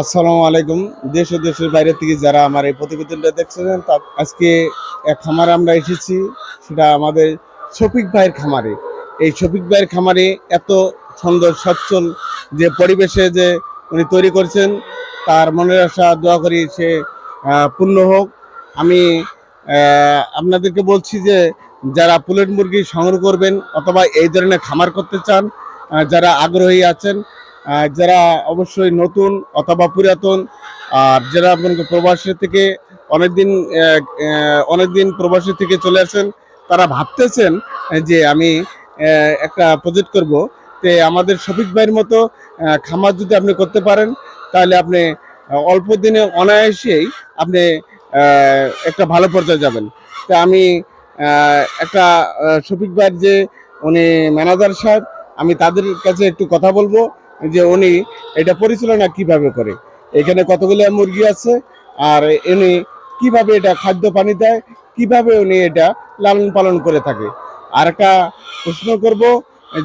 আসসালামু আলাইকুম। দেশ ও দেশের বাইরে থেকে যারা আমার এই প্রতিবেদনটা দেখছেন, তা আজকে এক খামারে আমরা এসেছি, সেটা আমাদের শফিক ভাইয়ের খামারে। এই শফিক ভাইয়ের খামারে এত সুন্দর, সচ্ছল যে পরিবেশে যে উনি তৈরি করছেন, তার মনের আশা, দোয়া করি সে পূর্ণ হোক। আমি আপনাদেরকে বলছি যে, যারা পুলেট মুরগি সংগ্রহ করবেন অথবা এই ধরনের খামার করতে চান যারা আগ্রহী আছেন যারা অবশ্যই নতুন অথবা পুরাতন, আর যারা আপনাকে প্রবাসী থেকে অনেকদিন অনেকদিন প্রবাসী থেকে চলে আসেন, তারা ভাবতেছেন যে আমি একটা প্রজেক্ট করব। তে আমাদের শফিক ভাইয়ের মতো খামার যদি আপনি করতে পারেন, তাহলে আপনি অল্প দিনে অনায়াসেই আপনি একটা ভালো পর্যায়ে যাবেন। তা আমি একটা শফিক ভাইয়ের যে উনি ম্যানেজার সাহেব, আমি তাদের কাছে একটু কথা বলব। যে উনি এটা পরিচালনা কীভাবে করে? এখানে কতগুলো মুরগি আছে? আর উনি কীভাবে এটা খাদ্য পানি দেয়? কীভাবে উনি এটা লালন পালন করে থাকে? আর একটা প্রশ্ন করব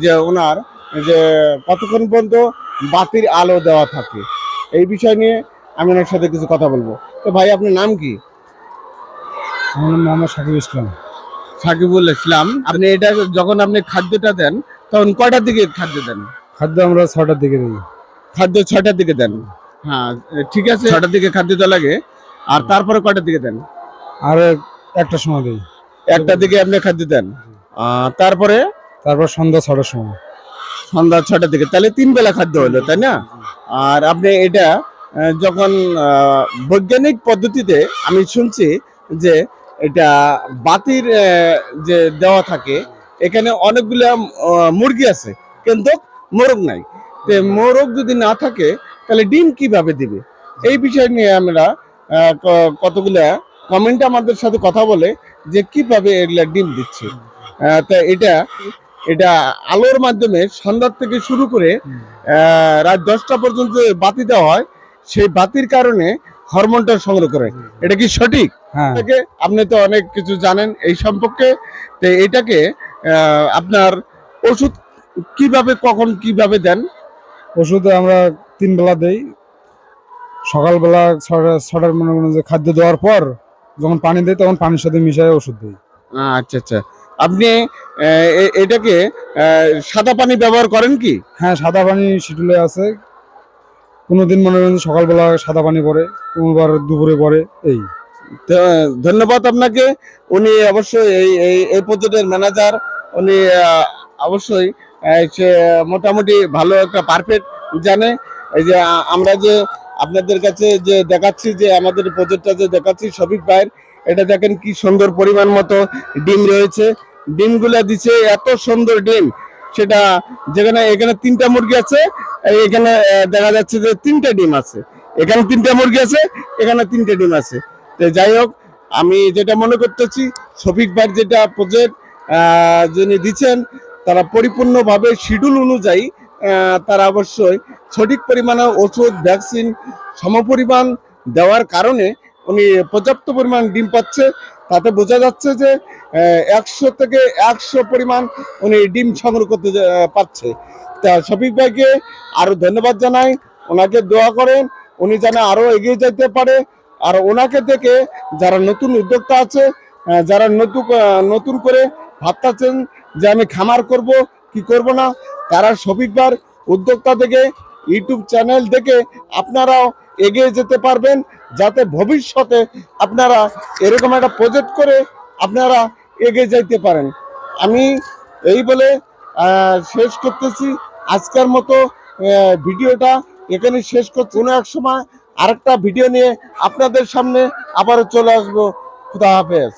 যে ওনার যে কতক্ষণ পর্যন্ত বাতির আলো দেওয়া থাকে? এই বিষয় নিয়ে আমি ওনার সাথে কিছু কথা বলব। তো ভাই আপনার নাম কি? আমার নাম মোহাম্মদ সাকিব ইসলাম। সাকিবুল ইসলাম। আপনি এটা যখন আপনি খাদ্যটা দেন তখন কয়টার দিকে খাদ্য দেন? খাদ্য আমরা ছটার দিকে দিই। খাদ্য ছটার দিকে দেন? হ্যাঁ ঠিক আছে। ছটার দিকে খাদ্য দেওয়া লাগে। আর তারপরে কটার দিকে দেন? আর একটা সময় দিই। একটার দিকে আপনি খাদ্য দেন। তারপরে? তারপর সন্ধ্যা ছটার সময়। সন্ধ্যা ছটার দিকে। তাহলে তিন বেলা খাদ্য হলো তাই না? আর আপনি এটা যখন বৈজ্ঞানিক পদ্ধতিতে আমি শুনছি যে এটা বাতির যে দেওয়া থাকে এখানে অনেকগুলো মুরগি আছে। কিন্তু মোরগ নাই। তো মোরগ যদি না থাকে তাহলে ডিম কীভাবে দিবে? এই বিষয় নিয়ে আমরা কতগুলা কমেন্ট আমাদের সাথে কথা বলে যে কীভাবে এগুলা ডিম দিচ্ছে। তা এটা এটা আলোর মাধ্যমে সন্ধ্যার থেকে শুরু করে আহ, রাত দশটা পর্যন্ত বাতি দেওয়া হয় সেই বাতির কারণে হরমোনটা সংগ্রহ করে। এটা কি সঠিক? হ্যাঁ। আপনি তো অনেক কিছু জানেন এই সম্পর্কে। তো এটাকে আহ, আপনার ওষুধ কীভাবে কখন কীভাবে দেন? ওষুধ আমরা তিন বেলা দেই। সকালবেলা ছটা ছটার মনে করেন যে খাদ্য দেওয়ার পর যখন পানি দেয় তখন পানির সাথে মিশিয়ে ওষুধ দিই। আচ্ছা আচ্ছা। আপনি এটাকে সাদা পানি ব্যবহার করেন কি? হ্যাঁ সাদা পানি শিডুলে আছে। কোনোদিন মনে করেন সকালবেলা সাদা পানি পড়ে কোনোবার দুপুরে পড়ে এই। ধন্যবাদ আপনাকে। উনি অবশ্যই এই এই পর্যটের ম্যানেজার। উনি অবশ্যই সে মোটামুটি ভালো একটা পারফেক্ট জানে। এই যে আমরা যে আপনাদের কাছে যে দেখাচ্ছি, যে আমাদের প্রজেক্টটা যে দেখাচ্ছি, শফিক ভাইয়ের, এটা দেখেন কি সুন্দর পরিমাণ মতো ডিম রয়েছে। ডিমগুলো দিচ্ছে এত সুন্দর ডিম। সেটা যেখানে, এখানে তিনটা মুরগি আছে এখানে দেখা যাচ্ছে যে তিনটা ডিম আছে। এখানে তিনটা মুরগি আছে, এখানে তিনটা ডিম আছে। তো যাই হোক, আমি যেটা মনে করতেছি, শফিক ভাই যেটা প্রজেক্ট যিনি দিচ্ছেন তারা পরিপূর্ণভাবে শিডিউল অনুযায়ী তারা অবশ্যই সঠিক পরিমাণে ওষুধ ভ্যাকসিন সমপরিমাণ দেওয়ার কারণে উনি পর্যাপ্ত পরিমাণ ডিম পাচ্ছে। তাতে বোঝা যাচ্ছে যে একশো থেকে একশো পরিমাণ উনি ডিম সংগ্রহ করতে পারছে। তা শফিক ভাইকে আরও ধন্যবাদ জানাই। ওনাকে দোয়া করেন, উনি যেন আরও এগিয়ে যেতে পারে। আর ওনাকে দেখে যারা নতুন উদ্যোক্তা আছে যারা নতুন নতুন করে ভাবতেছেন যে আমি খামার করব, কি করব না? তারা শফিকবার উদ্যোক্তা থেকে, ইউটিউব চ্যানেল দেখে আপনারাও এগিয়ে যেতে পারবেন, যাতে ভবিষ্যতে আপনারা এরকম একটা প্রজেক্ট করে আপনারা এগিয়ে যাইতে পারেন। আমি এই বলে শেষ করতেছি। আজকের মতো ভিডিওটা এখানে শেষ করছি। কোনো এক সময় আরেকটা ভিডিও নিয়ে আপনাদের সামনে আবারও চলে আসব। খুদা হাফেজ।